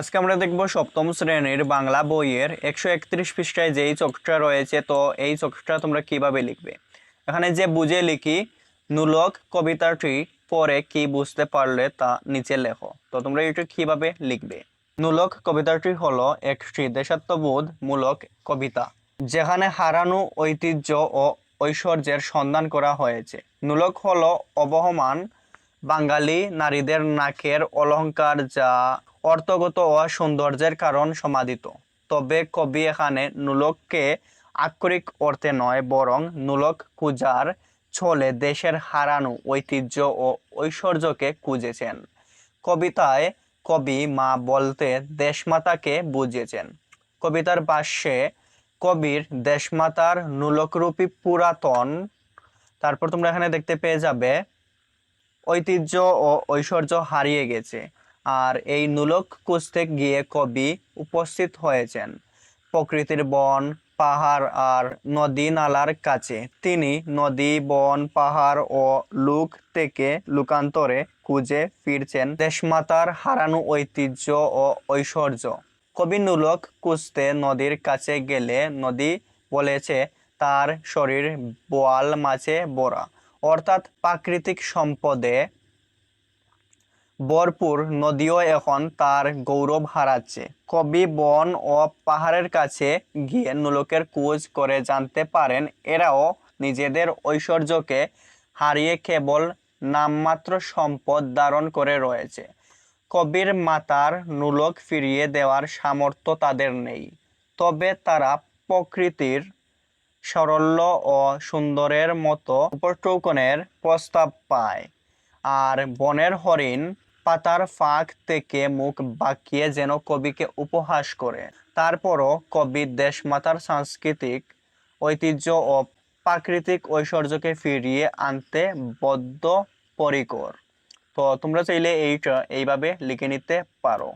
আজকে আমরা দেখব সপ্তম শ্রেণির বাংলা বইয়ের একশো একত্রিশ পৃষ্ঠায় যেই চোখটা রয়েছে, তো এই চোখটা তোমরা কীভাবে লিখবে? এখানে যে বুঝে লিখি, নুলক কবিতাটি পরে কি বুঝতে পারলে তা নিচে লেখো। তো তোমরা এটা কীভাবে লিখবে? নুলক কবিতাটি হলো একটি দেশাত্মবোধ মূলক কবিতা, যেখানে হারানো ঐতিহ্য ও ঐশ্বর্যের সন্ধান করা হয়েছে। নুলক হলো অবহমান বাঙালি নারীদের নাকের অলংকার যা অর্থগত ও সৌন্দর্যের কারণ সমাদিত। তবে কবি এখানে নুলককে আক্ষরিক অর্থে নয়, বরং নুলক পূজার ছলে দেশের হারানো ঐতিহ্য ও ঐশ্বর্যকে খুঁজেছেন। কবিতায় কবি মা বলতে দেশমাতাকে বুঝিয়েছেন। কবিতার ভাষ্যে কবির দেশমাতার নুলকরূপী পুরাতন, তারপর তোমরা এখানে দেখতে পেয়ে যাবে, ঐতিহ্য ও ঐশ্বর্য হারিয়ে গেছে। আর এই নুলক কুস্তে গিয়ে কবি উপস্থিত হয়েছেন। প্রকৃতির বন, পাহাড় আর নদী নালার কাছে। তিনি নদী, বন, পাহাড় ও লুক থেকে লুকান্তরে খুঁজে ফিরছেন দেশমাতার হারানো ঐতিহ্য ও ঐশ্বর্য। কবি নুলক কুস্তে নদীর কাছে গেলে নদী বলেছে, তার শরীর বোয়াল মাছে ভরা। অর্থাৎ প্রাকৃতিক সম্পদে ভরপুর নদীও এখন তার গৌরব হারাচ্ছে। কবি বন ও পাহাড়ের কাছে গিয়ে নুলকের খোঁজ করে জানতে পারেন, এরাও নিজেদের ঐশ্বর্যকে হারিয়ে কেবল নামমাত্র সম্পদ ধারণ করে রয়েছে। কবির মাতার নুলক ফিরিয়ে দেওয়ার সামর্থ্য তাদের নেই। তবে তারা প্রকৃতির সরল্য ও সুন্দরের মতো উপটৌকনের প্রস্তাব পায়। আর বনের হরিণ পাতার ফাঁক থেকে মুখ বাঁকিয়ে যেন কবিকে উপহাস করে। তারপরও কবি দেশমাতার সাংস্কৃতিক ঐতিহ্য ও প্রাকৃতিক ঐশ্বর্যকে ফিরিয়ে আনতে বদ্ধ পরিকর তো তোমরা চাইলে এইটা এইভাবে লিখে নিতে পারো।